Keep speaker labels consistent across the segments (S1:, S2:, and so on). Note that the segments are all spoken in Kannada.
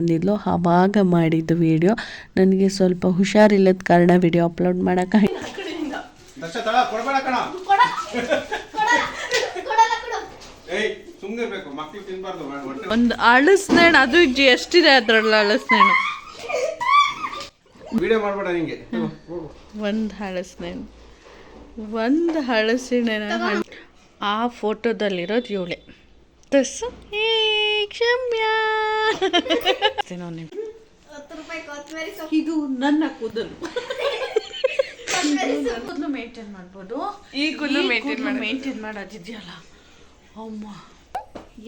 S1: ಬಂದಿದ್ಲು. ಆವಾಗ ಮಾಡಿದ್ದು ವಿಡಿಯೋ ನನಗೆ ಸ್ವಲ್ಪ ಹುಷಾರಿಲ್ಲದ ಕಾರಣ ವಿಡಿಯೋ ಅಪ್ಲೋಡ್ ಮಾಡೋಕೆ
S2: ದರ್ಶ ತಳ ಕೊಡ್ಬೇಡ ಕಣ. ಏಯ್ ಸುಮ್ಮನೆ ಬೇಕು ಮಕ್ಳು ತಿನ್ಬಾರ್ದು.
S3: ಒಂದು ಅಳಸ್ನೇಣ ಅದು ಇಜ್ಜಿ ಎಷ್ಟಿದೆ ಅದ್ರಲ್ಲಿ ಅಳಸ್ನೇಣ
S2: ವಿಡಿಯೋ ಮಾಡ್ಬೇಡ ನಿಂಗೆ.
S3: ಒಂದು ಹಳಸ್ನೇಣು ಒಂದು ಹಳಸಿನ ಆ ಫೋಟೋದಲ್ಲಿರೋದು ಏಳೆ ತಸ್ ಹೇ ಕ್ಷಮ್ಯ. ಇದು ನನ್ನ ಕೂದಲು. ಕೂದಲು ಮೇಂಟೈನ್ ಮಾಡ್ಬೋದು. ಈ ಕೂದಲು ಮೇಂಟೈನ್ ಮೇಂಟೈನ್ ಮಾಡೋದಿದೆಯಲ್ಲ. ಅಮ್ಮ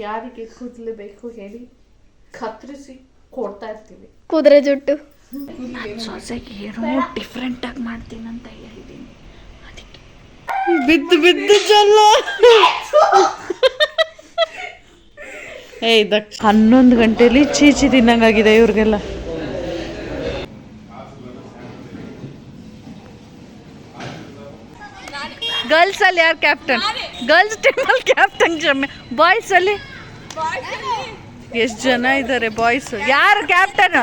S3: ಯಾರಿಗೆ ಕೂದಲು ಬೇಕು ಹೇಳಿ ಕತ್ತರಿಸಿ ಕೊಡ್ತಾ ಇರ್ತೀವಿ.
S4: ಕುದುರೆ ಜುಟ್ಟು.
S3: ಸೊಸೆಗೆ ಏನೋ ಡಿಫ್ರೆಂಟ್ ಆಗಿ ಮಾಡ್ತೀನಿ ಅಂತ ಹೇಳಿದ್ದೀನಿ ಅದಕ್ಕೆ. ಬಿದ್ದು ಬಿದ್ದು ಜಲ್ಲ. ಏ ಇದಕ್ಕೆ ಹನ್ನೊಂದು ಗಂಟೆಲಿ ಚೀಚಿ ತಿನ್ನಂಗಾಗಿದೆ ಇವ್ರಿಗೆಲ್ಲ. ಗರ್ಲ್ಸ್ ಅಲ್ಲಿ ಯಾರು ಕ್ಯಾಪ್ಟನ್ ಗರ್ಲ್ಸ್ ಟೀಮಲ್ಲಿ ಕ್ಯಾಪ್ಟನ್ ಜಮ್ಮೆ. ಬಾಯ್ಸ್ ಅಲ್ಲಿ? ಎಷ್ಟು ಜನ ಇದ್ದಾರೆ ಬಾಯ್ಸ್ ಯಾರು ಕ್ಯಾಪ್ಟನ್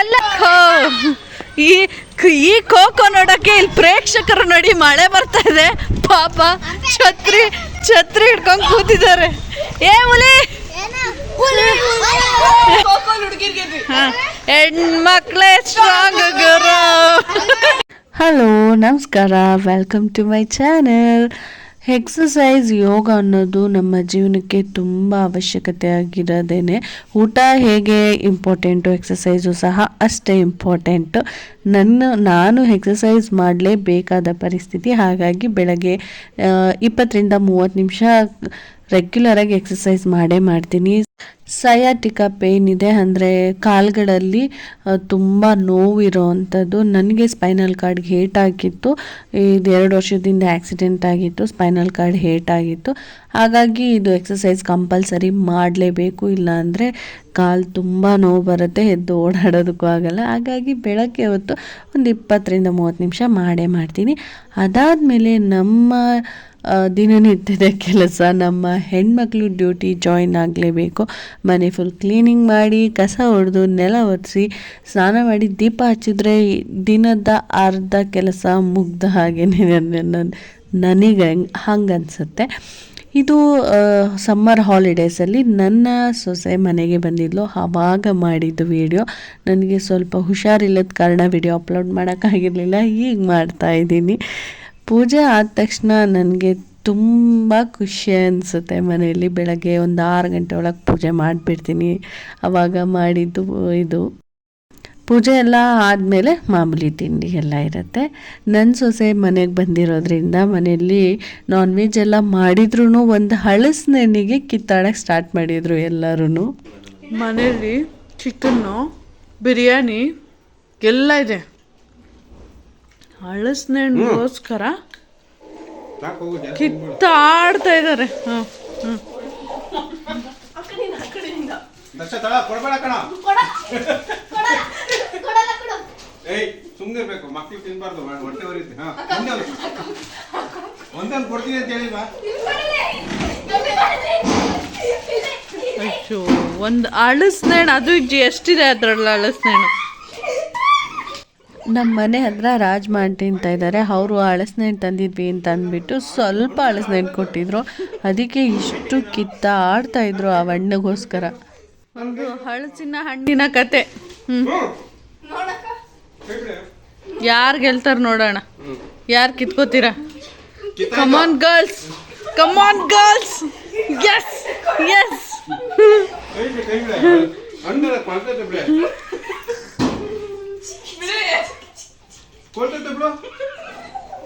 S3: ಎಲ್ಲ ಈ ಈ ಖೋಖೋ ನೋಡಕ್ಕೆ ಇಲ್ಲಿ ಪ್ರೇಕ್ಷಕರು ನೋಡಿ ಮಳೆ ಬರ್ತಾ ಇದೆ. ಪಾಪ ಛತ್ರಿ ಛತ್ರಿ ಹಿಡ್ಕೊಂಡು ಕೂತಿದ್ದಾರೆ. ಏ, ಹುಲಿ! ಹೆಣ್ಮಕ್ಳೇ ಸ್ಟ್ರಾಂಗ್ ಗುರು.
S1: ಹಲೋ ನಮಸ್ಕಾರ. Welcome to my channel exercise yoga ಅನ್ನೋದು ನಮ್ಮ ಜೀವನಕ್ಕೆ ತುಂಬ ಅವಶ್ಯಕತೆ ಆಗಿರೋದೇನೆ. ಊಟ ಹೇಗೆ ಇಂಪಾರ್ಟೆಂಟು ಎಕ್ಸಸೈಸು ಸಹ ಅಷ್ಟೇ ಇಂಪಾರ್ಟೆಂಟು ನನ್ನ, ನಾನು ಎಕ್ಸಸೈಸ್ ಮಾಡಲೇಬೇಕಾದ ಪರಿಸ್ಥಿತಿ, ಹಾಗಾಗಿ ಬೆಳಗ್ಗೆ ಇಪ್ಪತ್ತರಿಂದ ಮೂವತ್ತು ನಿಮಿಷ ರೆಗ್ಯುಲರಾಗಿ ಎಕ್ಸಸೈಸ್ ಮಾಡೇ ಮಾಡ್ತೀನಿ. ಸಯಾಟಿಕಾ ಪೇನ್ ಇದೆ, ಅಂದರೆ ಕಾಲುಗಳಲ್ಲಿ ತುಂಬ ನೋವಿರೋ ಅಂಥದ್ದು ನನಗೆ ಸ್ಪೈನಲ್ ಕಾರ್ಡ್ಗೆ ಹೇಟ್ ಆಗಿತ್ತು. ಇದು ಎರಡು ವರ್ಷದಿಂದ ಆ್ಯಕ್ಸಿಡೆಂಟ್ ಆಗಿತ್ತು, ಸ್ಪೈನಲ್ ಕಾರ್ಡ್ ಹೇಟ್ ಆಗಿತ್ತು. ಹಾಗಾಗಿ ಇದು ಎಕ್ಸಸೈಸ್ ಕಂಪಲ್ಸರಿ ಮಾಡಲೇಬೇಕು. ಇಲ್ಲ ಅಂದರೆ ಕಾಲು ತುಂಬ ನೋವು ಬರುತ್ತೆ, ಎದ್ದು ಓಡಾಡೋದಕ್ಕೂ ಆಗಲ್ಲ. ಹಾಗಾಗಿ ಬೆಳಗ್ಗೆ ಹೊತ್ತು ಒಂದು ಇಪ್ಪತ್ತರಿಂದ ಮೂವತ್ತು ನಿಮಿಷ ಮಾಡೇ ಮಾಡ್ತೀನಿ. ಅದಾದಮೇಲೆ ನಮ್ಮ ದಿನನಿತ್ಯದ ಕೆಲಸ. ನಮ್ಮ ಹೆಣ್ಮಕ್ಳು ಡ್ಯೂಟಿ ಜಾಯಿನ್ ಆಗಲೇಬೇಕು. ಮನೆ ಫುಲ್ ಕ್ಲೀನಿಂಗ್ ಮಾಡಿ, ಕಸ ಹೊಡೆದು ನೆಲ ಒರೆಸಿ ಸ್ನಾನ ಮಾಡಿ, ದೀಪ ಹಚ್ಚಿದ್ರೆ ದಿನದ ಅರ್ಧ ಕೆಲಸ ಮುಗ್ದ ಹಾಗೆ ನನಗೆ ಹಂಗೆ ಅನಿಸುತ್ತೆ. ಇದು ಸಮ್ಮರ್ ಹಾಲಿಡೇಸಲ್ಲಿ ನನ್ನ ಸೊಸೆ ಮನೆಗೆ ಬಂದಿದ್ಲು. ಆವಾಗ ಮಾಡಿದ್ದು ವಿಡಿಯೋ ನನಗೆ ಸ್ವಲ್ಪ ಹುಷಾರಿಲ್ಲದ ಕಾರಣ ವಿಡಿಯೋ ಅಪ್ಲೋಡ್ ಮಾಡೋಕ್ಕಾಗಿರಲಿಲ್ಲ. ಈಗ ಮಾಡ್ತಾ ಇದ್ದೀನಿ. ಪೂಜೆ ಆದ ತಕ್ಷಣ ನನಗೆ ತುಂಬ ಖುಷಿ ಅನಿಸುತ್ತೆ ಮನೆಯಲ್ಲಿ ಬೆಳಗ್ಗೆ ಒಂದು ಆರು ಗಂಟೆ ಒಳಗೆ ಪೂಜೆ ಮಾಡಿಬಿಡ್ತೀನಿ. ಆವಾಗ ಮಾಡಿದ್ದು ಇದು. ಪೂಜೆ ಎಲ್ಲ ಆದಮೇಲೆ ಮಾಮೂಲಿ ತಿಂಡಿ ಎಲ್ಲ ಇರುತ್ತೆ. ನನ್ನ ಸೊಸೆ ಮನೆಗೆ ಬಂದಿರೋದ್ರಿಂದ ಮನೆಯಲ್ಲಿ ನಾನ್ ವೆಜ್ ಎಲ್ಲ ಮಾಡಿದ್ರೂ ಒಂದು ಹಳಸಿನೆಣ್ಣಿಗೆ ಕಿತ್ತಾಡಕ್ಕೆ ಸ್ಟಾರ್ಟ್ ಮಾಡಿದರು ಎಲ್ಲರೂ
S3: ಮನೆಯಲ್ಲಿ ಚಿಕನ್ನು ಬಿರಿಯಾನಿ ಎಲ್ಲ ಇದೆ.
S2: ಜಾಸ್ತಿ
S3: ಕಿತ್ತಾಡ್ತಾ ಇದ್ದಾರೆ. ಹಾಂ ಹ್ಞೂ
S2: ತಿನ್ಬಾರ್ದು. ಹೊಟ್ಟೆ ಹೊರೀತಿ ಹಾ ಕೊಡ್ತೀನಿ ಅಂತ ಬಾ
S3: ಅಯ್ಯೋ ಒಂದು ಅಳಸ್ನೇಣ ಅದು ಎಷ್ಟಿದೆ ಅದ್ರಲ್ಲಿ ಅಳಸ್ನೇಣು
S1: ನಮ್ಮ ಮನೆ ಹತ್ರ ರಾಜ್ ಮಾಂಟಿ ಅಂತ ಇದ್ದಾರೆ ಅವರು ಹಳಸಿನೆಣ್ಣು ತಂದಿದ್ವಿ ಅಂತ ಅಂದ್ಬಿಟ್ಟು ಸ್ವಲ್ಪ ಹಳಸಿನೆಣ್ಣು ಕೊಟ್ಟಿದ್ರು. ಅದಕ್ಕೆ ಇಷ್ಟು ಕಿತ್ತ ಆಡ್ತಾ ಇದ್ರು ಆ ಹಣ್ಣಿಗೋಸ್ಕರ.
S3: ಒಂದು ಹಳಸಿನ ಹಣ್ಣಿನ ಕತೆ. ಹ್ಞೂ. ಯಾರು ಗೆಲ್ತಾರೆ ನೋಡೋಣ. ಯಾರು ಕಿತ್ಕೋತೀರಾ. Come on girls come on girls yes yes
S2: ಕೈ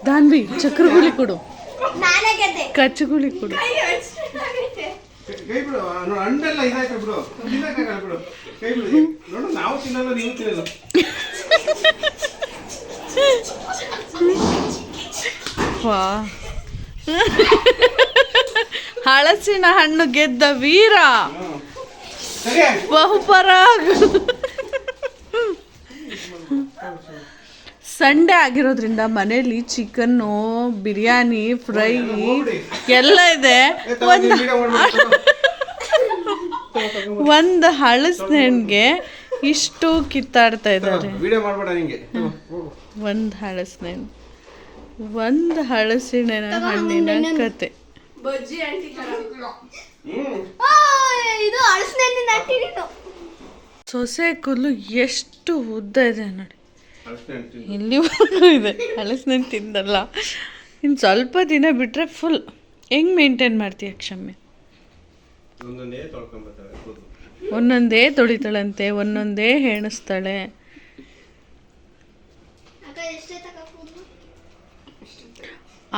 S3: ದಾನ್ವಿ ಚಕ್ರಗುಳಿ ಕೊಡು.
S4: ನಾನೇ ಗೆದ್ದೆ.
S3: ಕಚ್ಚಗುಳಿ ಕೊಡು.
S2: ಕೈ ಕೈ ಬಿಡು ನೋಡು ಹಣ್ಣೆಲ್ಲ ಇದಾಯ್ತು ಬಿಡು ತಿನ್ನಕ್ಕಾಗಲ್ಲ ಬಿಡು ಕೈ ಬಿಡು. ನೋಡು ನಾವು ತಿನ್ನಲ್ಲ ನೀವು ತಿನ್ನಲ್ಲ.
S3: ವಾ. ಹಳಸಿನ ಹಣ್ಣು ಗೆದ್ದ ವೀರ. ಬಹುಪರಾಗ್. ಸಂಡೇ ಆಗಿರೋದ್ರಿಂದ ಮನೇಲಿ ಚಿಕನ್ನು ಬಿರಿಯಾನಿ ಫ್ರೈ ಎಲ್ಲ ಇದೆ. ಒಂದು ಒಂದು ಹಳಸಿನೆಣ್ಣಿಗೆ ಇಷ್ಟು ಕಿತ್ತಾಡ್ತಾ ಇದ್ದಾರೆ. ಒಂದು ಹಳಸಿನ ಒಂದು ಹಳಸಿನ ಹಣ್ಣಿನ ಕತೆ. ಸೊಸೆ ಕುಲ್ಲು ಎಷ್ಟು ಉದ್ದ ಇದೆ ನೋಡಿ. ಇಲ್ಲಿವರೆಗೂ ಇದೆ? ಹಲಸಿನ ತಿಂದಲ್ಲ ಇನ್ನು ಸ್ವಲ್ಪ ದಿನ ಬಿಟ್ಟರೆ ಫುಲ್ ಹೆಂಗೆ ಮೇಂಟೈನ್ ಮಾಡ್ತೀಯ ಕ್ಷಮೆ
S2: ಒಂದೊಂದೇ
S3: ತೊಳಿತಾಳಂತೆ ಒಂದೊಂದೇ ಹೆಣಿಸ್ತಾಳೆ.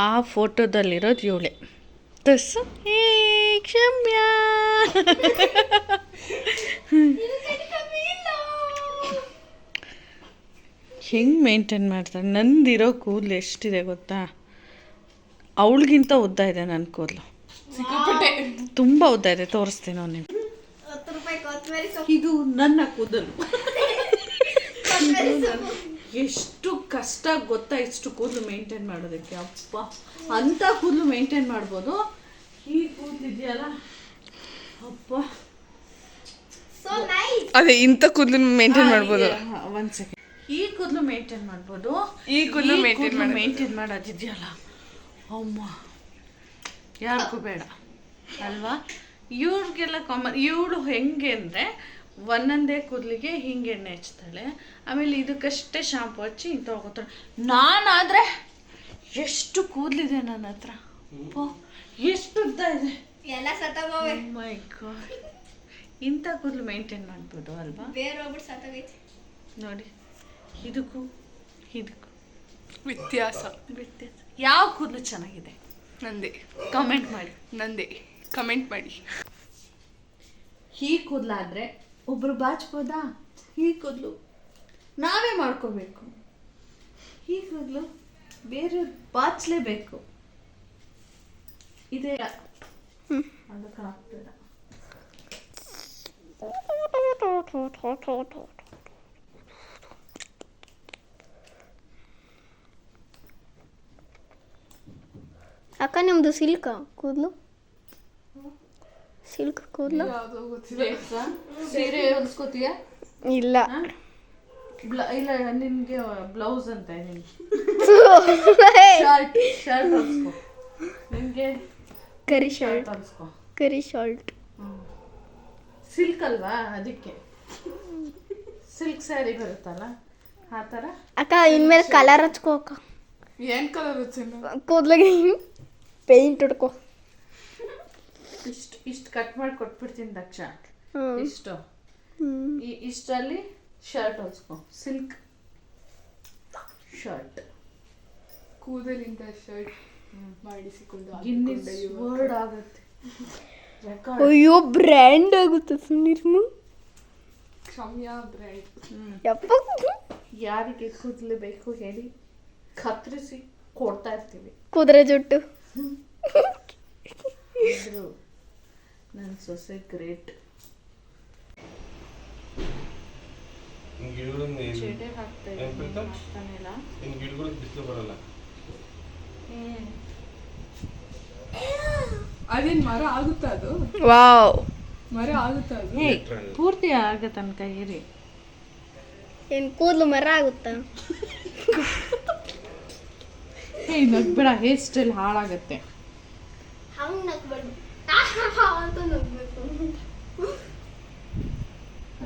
S3: ಆ ಫೋಟೋದಲ್ಲಿರೋದು ಏಳೆ. ತಸ್ ಏ ಕ್ಷಮ್ಯ ಹೆಂಗೆ ಮೇಂಟೈನ್ ಮಾಡ್ತಾಳೆ ನಂದಿರೋ ಕೂದಲು ಎಷ್ಟಿದೆ ಗೊತ್ತಾ? ಅವಳಿಗಿಂತ ಉದ್ದ ಇದೆ ನನ್ನ ಕೂದಲು. ತುಂಬ ಉದ್ದ ಇದೆ ತೋರಿಸ್ತೀನಿ ಅವ್ನು ನಿಮ್ಗೆ ಇದು ನನ್ನ ಕೂದಲು. ಎಷ್ಟು ಕಷ್ಟ ಗೊತ್ತಾ ಇಷ್ಟು ಕೂದಲು ಮೇಂಟೈನ್ ಮಾಡೋದಕ್ಕೆ? ಅಪ್ಪ ಅಂಥ ಕೂದಲು ಮೇಂಟೈನ್ ಮಾಡ್ಬೋದು. ಈ ಕೂದಲು ಇದೆಯಲ್ಲ ಅಪ್ಪ.
S4: ಸೊ ನೈಸ್
S5: ಅದೇ ಇಂಥ ಕೂದಲು ಮೇಂಟೈನ್ ಮಾಡ್ಬೋದು.
S3: ಒಂದು ಸೆಕೆಂಡ್ ಈ ಕೂದಲು ಮೇಂಟೈನ್ ಮಾಡ್ಬೋದು.
S5: ಈ ಕೂದಲು ಮೇಂಟೈನ್.
S3: ಮೇಂಟೈನ್ ಮಾಡೋದಿದೆಯಲ್ಲ. ಅಮ್ಮ ಯಾರಿಗೂ ಬೇಡ ಅಲ್ವಾ? ಇವ್ರಿಗೆಲ್ಲ ಕಾಮನ್ ಇವಳು ಹೆಂಗೆ ಅಂದರೆ ಒಂದೊಂದೇ ಕೂದಲಿಗೆ ಹಿಂಗೆ ಎಣ್ಣೆ ಹಚ್ತಾಳೆ. ಆಮೇಲೆ ಇದಕ್ಕಷ್ಟೇ ಶಾಂಪು ಹಚ್ಚಿ ಇಂಥ ಹೋಗ್ತಾಳೆ ನಾನಾದರೆ ಎಷ್ಟು ಕೂದಲಿದೆ ನನ್ನ ಹತ್ರ. ಅಪ್ಪಾ, ಎಷ್ಟು ಉದ್ದ ಇದೆ.
S4: ಎಲ್ಲ ಸತ್ತೋಗವೆ
S3: ಮೈ ಗಾಡ್ ಇಂಥ ಕೂದಲು ಮೇಂಟೈನ್ ಮಾಡ್ಬೋದು ಅಲ್ವಾ?
S4: ಬೇರೆ ಹೋಗ್ಬಿಟ್ಟು ಸತ್ತೋಗೈತಿ.
S3: ನೋಡಿ. ಇದಕ್ಕೂ ಇದಕ್ಕೂ
S5: ವ್ಯತ್ಯಾಸ.
S3: ವ್ಯತ್ಯಾಸ. ಯಾವ ಕೂದಲು ಚೆನ್ನಾಗಿದೆ?
S5: ನಂದೇ.
S3: ಕಮೆಂಟ್ ಮಾಡಿ.
S5: ನಂದೇ. ಕಮೆಂಟ್ ಮಾಡಿ.
S3: ಈ ಕೂದಲಾದರೆ ಒಬ್ರು ಬಾಚ್ಬೋದಾ? ಈ ಕೂದಲು ನಾವೇ ಮಾಡ್ಕೋಬೇಕು. ಈ ಕೂದಲು ಬೇರೆ ಬಾಚಲೇಬೇಕು. ಇದೇ. ಅದಕ್ಕಾಗ್ತಿಲ್ಲ
S4: ಅಕ್ಕ ನಿಮ್ಮದು ಸಿಲ್ಕ್ ಕೂದಲು? ಸಿಲ್ಕ್ ಕೂದಲು?
S3: ಸೀರೆ ಹೊಲಿಸ್ಕೋತೀಯ?
S4: ಇಲ್ಲ.
S3: ಇಲ್ಲ ನಿನ್ಗೆ ಬ್ಲೌಸ್ ಅಂತ ಶರ್ಟ್ ಶರ್ಟ್ ಹೊಲಿಸ್ಕೋ. ನಿನ್ಗೆ
S4: ಕರಿ ಶರ್ಟ್
S3: ಹೊಲಿಸ್ಕೋ.
S4: ಕರಿ ಶರ್ಟ್
S3: ಸಿಲ್ಕ್ ಅಲ್ವಾ ಅದಕ್ಕೆ? ಸಿಲ್ಕ್ ಸ್ಯಾರಿ ಬರುತ್ತಲ್ಲ ಆ ಥರ
S4: ಅಕ್ಕ ಇನ್ಮೇಲೆ ಕಲರ್ ಹಚ್ಕೋ ಅಕ್ಕ.
S5: ಏನು ಕಲರ್ ಹಚ್ಚೇನು
S4: ಕೂದ್ಲಿಗೆ ಪೇಂಟ್ ಹುಡ್ಕೋ.
S3: ಇಷ್ಟು ಇಷ್ಟು ಕಟ್ ಮಾಡಿ ಕೊಟ್ಬಿಡ್ತೀನಿ ದಕ್ಷ. ಇಷ್ಟು. ಈ ಇಷ್ಟರಲ್ಲಿ ಶರ್ಟ್ ಹೊಚ್ಕೊ ಸಿಲ್ಕ್ ಶರ್ಟ್
S5: ಕೂದಲಿಂದ ಶರ್ಟ್ ಮಾಡಿಸಿಕೊಂಡು
S3: ಗಿನ್ನಿಸ್ ವರ್ಡ್ ಆಗುತ್ತೆ. ರೆಕಾರ್ಡ್
S4: ಅಯ್ಯೋ ಬ್ರ್ಯಾಂಡ್ ಆಗುತ್ತೆ ಸುಮ್ಮನಿರ್ಮು
S5: ಕ್ಷಮ್ಯ ಬ್ರ್ಯಾಂಡ್
S4: ಯಪ್ಪ.
S3: ಯಾರಿಗೆ ಕೂದಲು ಬೇಕು ಹೇಳಿ ಕತ್ತರಿಸಿ ಕೊಡ್ತಾ ಇರ್ತೀವಿ.
S4: ಕುದುರೆ ಜುಟ್ಟು.
S3: ಆದರೂ ನನ್ನ ಸೊಸೆ ಗ್ರೇಟ್. ಚೆಡೆ ಹಾಕ್ತಾ
S2: ಇನ್ನು ಗಿಡಗಳಿಗೆ ಬಿಸಿಲು ಬರಲ್ಲ.
S5: ಅದೇನ್ ಮರ ಆಗುತ್ತಾ ಅದು?
S4: ವಾವ್.
S5: ಮರ ಆಗುತ್ತಾ ಅದು?
S3: ಪೂರ್ತಿ ಆಗ ತನಕ ಇರಿ.
S4: ಏನ್ ಕೂದ್ಲು ಮರ ಆಗುತ್ತಾ?
S3: ಹೇ ನಗ್ಬೇಡ ಹೇರ್ ಸ್ಟೈಲ್ ಹಾಳಾಗತ್ತೆ.
S4: ಹಂಗ್ ನಗ್ಬೇಡಿ. ಅಂತ ನಗ್ಬೇಕು.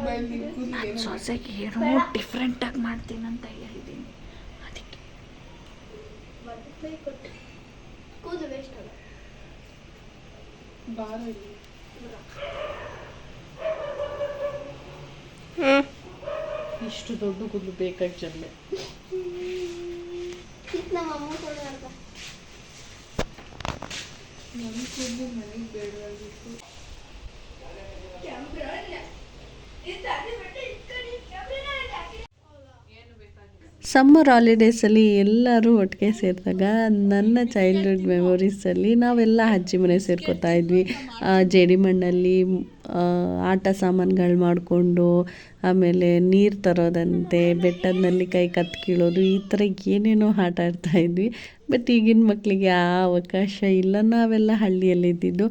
S5: ಬೈಲ್ ನಿನ್ ಏನೋ
S3: ಸೊಸೆಗೆ ಏನೋ ಡಿಫ್ರೆಂಟ್ ಆಗಿ ಮಾಡ್ತೀನಿ ಅಂತ ಹೇಳಿದ್ದೀನಿ ಅದಕ್ಕೆ
S4: ಕೂದಲು ವೇಸ್ಟ್
S3: ಇಷ್ಟು ದೊಡ್ಡ ಕೂದಲು ಬೇಕಾಗಿ ಜನ್ಮೆ.
S4: ನಮ್ಮ ಅಮ್ಮ ಕೊಡೋರ್ಗ
S5: ನನ್ ಕೂದಲು ನನಗೆ ಬೇಡವಾಗಿತ್ತು
S1: ಸಮ್ಮರ್ ಹಾಲಿಡೇಸಲ್ಲಿ ಎಲ್ಲರೂ ಒಟ್ಟಿಗೆ ಸೇರಿದಾಗ ನನ್ನ ಚೈಲ್ಡ್ಹುಡ್ ಮೆಮೊರೀಸಲ್ಲಿ ನಾವೆಲ್ಲ ಅಜ್ಜಿ ಮನೆ ಸೇರ್ಕೋತಾ ಇದ್ವಿ. ಆ ಜೇಡಿಮಣ್ಣಲ್ಲಿ ಆ, ಆಟ ಸಾಮಾನುಗಳು ಮಾಡಿಕೊಂಡು, ಆಮೇಲೆ ನೀರು ತರೋದಂತೆ ಬೆಟ್ಟದ ನೆಲ್ಲಿಕಾಯಿ ಕತ್ತು ಕೀಳೋದು, ಈ ಥರ ಏನೇನೋ ಆಟ ಆಡ್ತಾ ಇದ್ವಿ. ಬಟ್ ಈಗಿನ ಮಕ್ಕಳಿಗೆ ಆ ಅವಕಾಶ ಇಲ್ಲ. ನಾವೆಲ್ಲ ಹಳ್ಳಿಯಲ್ಲಿದ್ದಿದ್ದು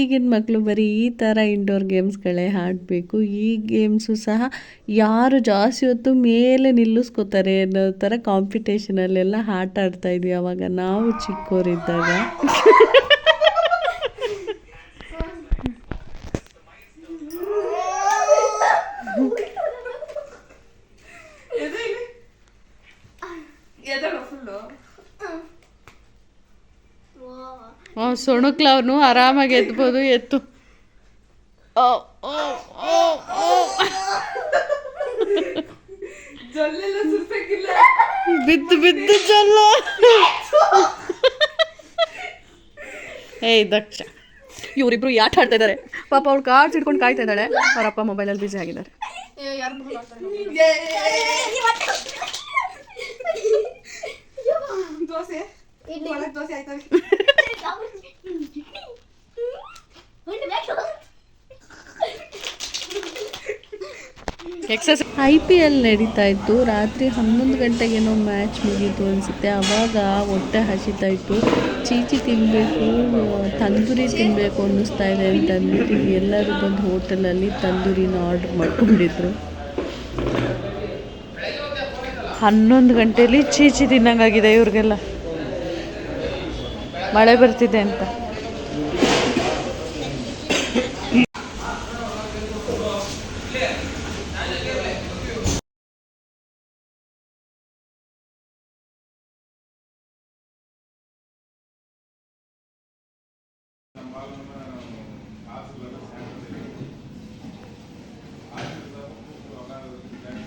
S1: ಈಗಿನ ಮಕ್ಕಳು ಬರೀ ಈ ಥರ ಇಂಡೋರ್ ಗೇಮ್ಸ್ಗಳೇ ಆಡಬೇಕು. ಈ ಗೇಮ್ಸು ಸಹ ಯಾರು ಜಾಸ್ತಿ ಹೊತ್ತು ಮೇಲೆ ನಿಲ್ಲಿಸ್ಕೋತಾರೆ ಅನ್ನೋ ಥರ ಕಾಂಪಿಟೇಷನಲ್ಲೆಲ್ಲ ಆಟ ಆಡ್ತಾ ಇದ್ವಿ. ಅವಾಗ ನಾವು ಚಿಕ್ಕವರಿದ್ದಾಗ
S3: ಸೊಣಕ್ಲವನು ಆರಾಮಾಗಿ ಎತ್ಬೋದು ಎತ್ತು. ಬಿದ್ದು ಬಿದ್ದು ಜಲ್ಲ. ಏಯ್ ದಕ್ಷ. ಇವರಿಬ್ರು ಯಾಟ್ ಆಡ್ತಾ ಇದ್ದಾರೆ ಪಾಪ ಅವ್ಳು ಕಾರ್ಡ್ಸ್ ಹಿಡ್ಕೊಂಡು ಕಾಯ್ತಾ ಇದ್ದಾಳೆ. ಅವರಪ್ಪ ಮೊಬೈಲಲ್ಲಿ ಬಿಜಿ ಆಗಿದ್ದಾರೆ.
S5: ದೋಸೆ. ಒಳಗ್ ದೋಸೆ ಆಯ್ತವೆ
S3: ಎಕ್ಸಸ್
S1: ಐ ಪಿ ಎಲ್ ನಡೀತಾ ಇತ್ತು. ರಾತ್ರಿ ಹನ್ನೊಂದು ಗಂಟೆಗೇನೋ ಮ್ಯಾಚ್ ಮುಗೀತು ಅನಿಸುತ್ತೆ. ಆವಾಗ ಹೊಟ್ಟೆ ಹಸಿತಾ ಇತ್ತು. ಚೀಚಿ ತಿನ್ನಬೇಕು ತಂದೂರಿ ತಿನ್ನಬೇಕು ಅನ್ನಿಸ್ತಾ ಇದೆ ಅಂತ ಅಂದ್ಬಿಟ್ಟು ಎಲ್ಲರೂ ಬಂದು ಹೋಟೆಲಲ್ಲಿ ತಂದೂರಿನ ಆರ್ಡ್ರ್ ಮಾಡ್ಕೊಂಡಿದ್ರು
S3: ಹನ್ನೊಂದು ಗಂಟೆಲಿ ಚೀಚಿ ತಿನ್ನಂಗಾಗಿದೆ ಇವ್ರಿಗೆಲ್ಲ. ಮಳೆ ಬರ್ತಿದೆ ಅಂತ.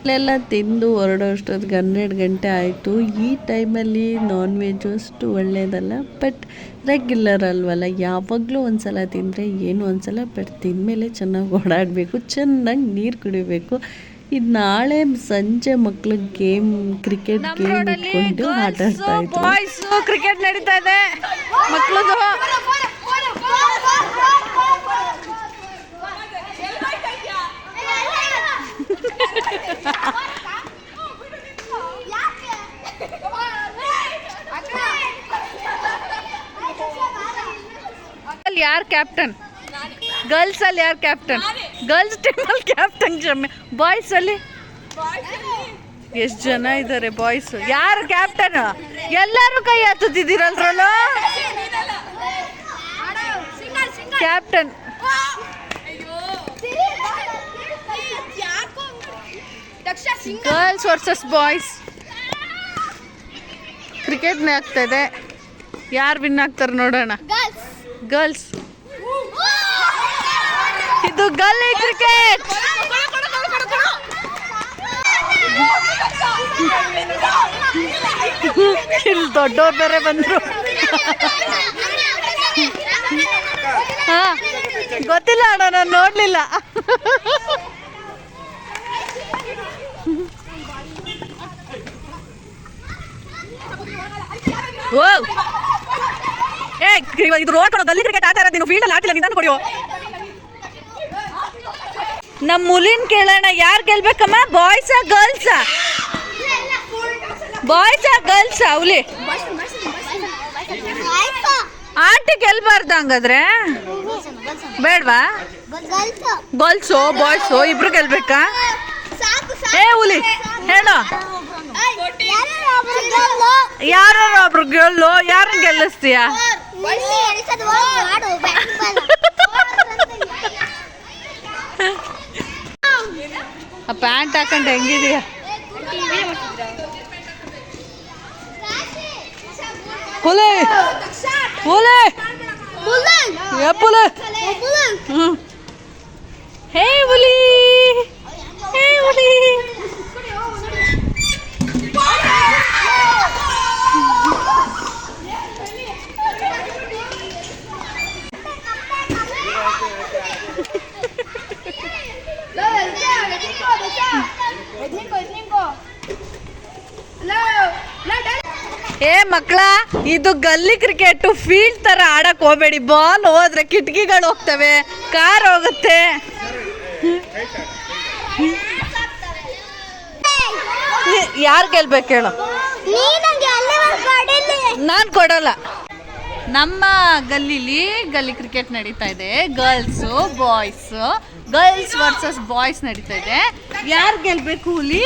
S1: ಇಲ್ಲೆಲ್ಲ ತಿಂದು ಹೊರಡೋಷ್ಟೊತ್ತಿಗೆ ಹನ್ನೆರಡು ಗಂಟೆ ಆಯಿತು. ಈ ಟೈಮಲ್ಲಿ ನಾನ್ ವೆಜ್ ಅಷ್ಟು ಒಳ್ಳೆಯದಲ್ಲ ಬಟ್ ರೆಗ್ಯುಲರ್ ಅಲ್ವಲ್ಲ ಯಾವಾಗಲೂ ಒಂದು ಸಲ ತಿಂದರೆ ಏನು ಒಂದ್ಸಲ ಬಟ್ ತಿಂದಮೇಲೆ ಚೆನ್ನಾಗಿ ಓಡಾಡಬೇಕು ಚೆನ್ನಾಗಿ ನೀರು ಕುಡಿಬೇಕು. ಇದು ನಾಳೆ ಸಂಜೆ ಮಕ್ಕಳು ಗೇಮ್ ಕ್ರಿಕೆಟ್ ಗೇಮ್ ಇಟ್ಕೊಂಡು ಆಟ ಆಡ್ತಾ ಇದ್ರು.
S3: ಬಾಯ್ಸ್ ಕ್ರಿಕೆಟ್ ನಡೀತಾ ಇದೆ. ಮಕ್ಳದು ಯಾರು ಕ್ಯಾಪ್ಟನ್ ಗರ್ಲ್ಸಲ್ಲಿ ಯಾರು ಕ್ಯಾಪ್ಟನ್ ಗರ್ಲ್ಸ್ ಟೀಮ್ ಅಲ್ಲಿ ಕ್ಯಾಪ್ಟನ್ ಜಮ್ಮೆ. ಬಾಯ್ಸ್ ಅಲ್ಲಿ? ಎಷ್ಟು ಜನ ಇದ್ದಾರೆ ಬಾಯ್ಸ್ ಯಾರು ಕ್ಯಾಪ್ಟನ್ ಎಲ್ಲರೂ ಕೈ ಹತ್ತುತ್ತಿದ್ದೀರಲ್ರಲ್ಲ? ಕ್ಯಾಪ್ಟನ್ ಗರ್ಲ್ಸ್ ವರ್ಸಸ್ ಬಾಯ್ಸ್ ಕ್ರಿಕೆಟ್ನೇ ಆಗ್ತಾ ಇದೆ. ಯಾರು ವಿನ್ ಆಗ್ತಾರೆ ನೋಡೋಣ? ಗರ್ಲ್ಸ್ ಗಲ್ಲಿ ಕ್ರಿಕೆಟ್ ಇಲ್ಲಿ ದೊಡ್ಡವ್ರು ಬೇರೆ ಬಂದ್ರು. ಹಾ, ಗೊತ್ತಿಲ್ಲ ಅಣ್ಣ, ನಾನು ನೋಡ್ಲಿಲ್ಲ. ಓ, ಏ ಇದು ರೋಡ್ ಕೊಡೋ ಗಲ್ಲಿ ಕ್ರಿಕೆಟ್ ಆಟ ಇರೋದು ನೀನು ಫೀಲ್ಡಲ್ಲಿ ಆಟಿಲ್ಲ ನಿಂತಾನು ಕೊಡಿಯೋ. ನಮ್ಮ ಮುಲಿನ್ ಕೇಳೋಣ ಯಾರು ಗೆಲ್ಬೇಕಮ್ಮ ಬಾಯ್ಸಾ ಗರ್ಲ್ಸಾ ಬಾಯ್ಸಾ ಗರ್ಲ್ಸಾ ಹುಲಿ ಆಂಟಿ ಗೆಲ್ಬಾರ್ದು ಹಂಗಾದ್ರೆ ಬೇಡವಾ ಗರ್ಲ್ಸು ಬಾಯ್ಸು ಇಬ್ರು ಗೆಲ್ಬೇಕಾ ಏ ಹುಲಿ ಹೇಳೋ ಯಾರು ಒಬ್ರು ಗೆಲ್ಲು ಯಾರನ್ನ ಗೆಲ್ಲಿಸ್ತೀಯ ಆ ಪ್ಯಾಂಟ್ ಹಾಕೊಂಡು ಹೆಂಗಿದೀಯ? ಹುಲಿ ಹುಲಿ ಎಪ್ಪುಲೆ ಹೇ ಹುಲಿ! ಹೇ ಹುಲಿ! ಏ ಮಕ್ಕಳ, ಇದು ಗಲ್ಲಿ ಕ್ರಿಕೆಟ್ ಫೀಲ್ಡ್ ತರ ಆಡಕ್ ಹೋಗ್ಬೇಡಿ. ಬಾಲ್ ಹೋದ್ರೆ ಕಿಟಕಿಗಳು ಹೋಗ್ತವೆ. ಕಾರ್ ಹೋಗುತ್ತೆ. ಯಾರು ಗೆಲ್ಬೇಕು ಹೇಳು? ನಾನು ಕೊಡಲ್ಲ. ನಮ್ಮ ಗಲ್ಲಿಲಿ ಗಲ್ಲಿ ಕ್ರಿಕೆಟ್ ನಡೀತಾ ಇದೆ. Girls boys girls versus boys ನಡೀತಾ ಇದೆ. ಯಾರು ಗೆಲ್ಬೇಕು ಹುಲಿ?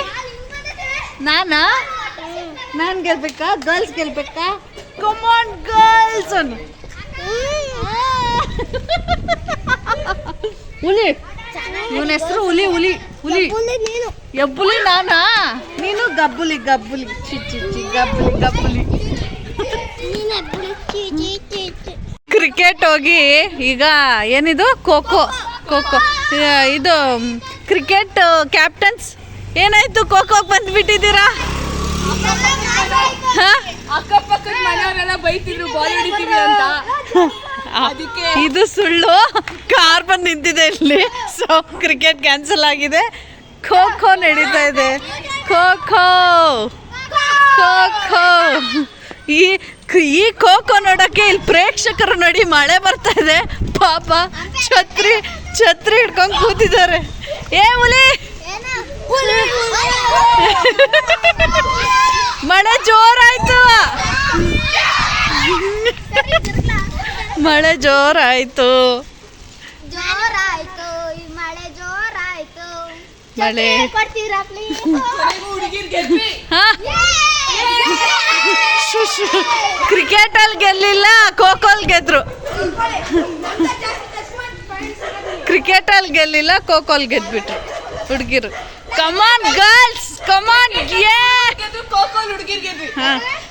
S3: ನಾನಾ? ನಾನು ಗೆಲ್ಬೇಕಾ? ಗರ್ಲ್ಸ್ ಗೆಲ್ಬೇಕಾ? ಕಮಾನ್ ಗರ್ಲ್ಸ್ ಅನ್ನು. ಹುಲಿ. ಇವನ ಹೆಸರು ಹುಲಿ ಹುಲಿ ಹುಲಿ.
S4: ನೀನು.
S3: ಎಬ್ಬುಲಿ ನಾನಾ? ನೀನು ಗಬ್ಬುಲಿ ಗಬ್ಬುಲಿ. ಚಿ ಚಿ ಚಿ ಗಬ್ಬುಲಿ ಗಬ್ಬುಲಿ. ಕ್ರಿಕೆಟ್ ಹೋಗಿ ಈಗ ಏನಿದು? ಖೋಖೋ ಖೋಖೋ ಇದು ಕ್ರಿಕೆಟ್ ಕ್ಯಾಪ್ಟನ್ಸ್ ಏನಾಯ್ತು? ಖೋಖೋ ಬಂದ್ಬಿಟ್ಟಿದ್ದೀರಾ?
S5: ಅಕ್ಕಪಕ್ಕದ ಮನೆಯವರೆಲ್ಲ ಬೈತಿದ್ರು ಬಾಲ್ ಹೊಡಿತೀವಿ ಅಂತ. ಅದಕ್ಕೆ
S3: ಇದು ಸುಳ್ಳು. ಕಾರ್ ಬಂದು ನಿಂತಿದೆ ಇಲ್ಲಿ. ಸೊ ಕ್ರಿಕೆಟ್ ಕ್ಯಾನ್ಸಲ್ ಆಗಿದೆ. ಖೋ ಖೋ ನಡೀತಾ ಇದೆ. ಖೋ ಖೋ. ಖೋ ಖೋ. ಈ ಈ ಖೋ ಖೋ ನೋಡಕ್ಕೆ ಇಲ್ಲಿ ಪ್ರೇಕ್ಷಕರು ನೋಡಿ ಮಳೆ ಬರ್ತಾ ಇದೆ. ಪಾಪ ಛತ್ರಿ ಛತ್ರಿ ಹಿಡ್ಕೊಂಡು ಕೂತಿದ್ದಾರೆ. ಏ ಹುಲಿ ಮಳೆ ಜೋರಾಯ್ತು. ಮಳೆ ಜೋರಾಯ್ತು.
S4: ಜೋರಾಯ್ತು ಮಳೆ ಜೋರಾಯ್ತು.
S3: ಮಳೆ.
S4: ಕೊಡ್ತೀರಾ ಪ್ಲೀಸ್
S5: ಹುಡುಗಿರ್ ಗೆದ್ವಿ
S3: ಹಾ ಕ್ರಿಕೆಟ್ ಅಲ್ಲಿ ಗೆಲ್ಲಿಲ್ಲ ಖೋಖೋಲ್ ಗೆದ್ರು. ಕ್ರಿಕೆಟ್ ಅಲ್ಲಿ ಗೆಲ್ಲಿಲ್ಲ ಖೋಖೋಲ್ ಗೆದ್ಬಿಟ್ರು. ಹುಡುಗಿರು. Come on girls come on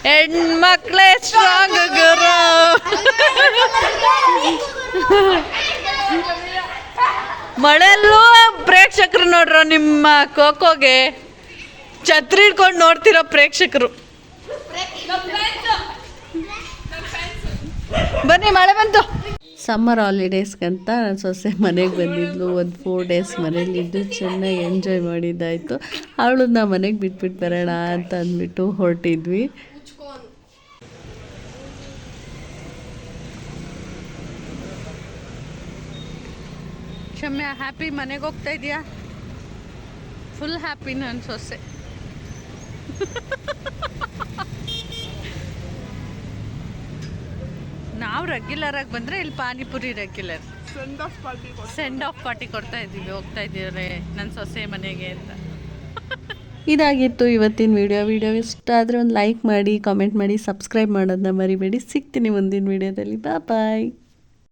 S3: ಹೆಣ್ಮಕ್ಳೇ ಸ್ಟ್ರಾಂಗ್ ಗುರು. ಮಳೆಯಲ್ಲೂ ಪ್ರೇಕ್ಷಕರು ನೋಡ್ರೋ ನಿಮ್ಮ ಖೋಖೋಗೆ ಛತ್ರಿ ಹಿಡ್ಕೊಂಡು ನೋಡ್ತಿರೋ ಪ್ರೇಕ್ಷಕರು. ಬನ್ನಿ, ಮಳೆ ಬಂತು.
S1: ಸಮ್ಮರ್ ಹಾಲಿಡೇಸ್ಗಂತ ನನ್ನ ಸೊಸೆ ಮನೆಗೆ ಬಂದಿದ್ಲು. ಒಂದು ಫೋರ್ ಡೇಸ್ ಮನೇಲಿದ್ದು ಚೆನ್ನಾಗಿ ಎಂಜಾಯ್ ಮಾಡಿದ್ದಾಯಿತು. ಅವಳನ್ನ ಮನೆಗೆ ಬಿಟ್ಬಿಟ್ಟು ಬರೋಣ ಅಂತ ಅಂದ್ಬಿಟ್ಟು ಹೊರಟಿದ್ವಿ.
S3: ಕ್ಷಮ್ಯ ಹ್ಯಾಪಿ ಮನೆಗೆ ಹೋಗ್ತಾ ಇದೆಯಾ? ಫುಲ್ ಹ್ಯಾಪಿ ನನ್ನ ಸೊಸೆ ನಾವು ರೆಗ್ಯುಲರ್ ಆಗಿ ಬಂದ್ರೆ ಇಲ್ಲಿ panipuri regular send off party ಕೊಡ್ತಾ ಇದ್ದೀವಿ ಹೋಗ್ತಾ ಇದ್ದೀವ್ರೆ ನನ್ನ ಸೊಸೆ ಮನೆಗೆ ಅಂತ.
S1: ಇದಾಗಿತ್ತು ಇವತ್ತಿನ ವಿಡಿಯೋ ವಿಡಿಯೋ ಇಷ್ಟ ಆದರೆ ಒಂದು ಲೈಕ್ ಮಾಡಿ ಕಾಮೆಂಟ್ ಮಾಡಿ ಸಬ್ಸ್ಕ್ರೈಬ್ ಮಾಡೋದನ್ನ ಮರಿಬೇಡಿ. ಸಿಗ್ತೀನಿ ಮುಂದಿನ ವಿಡಿಯೋದಲ್ಲಿ ಬಾಯ್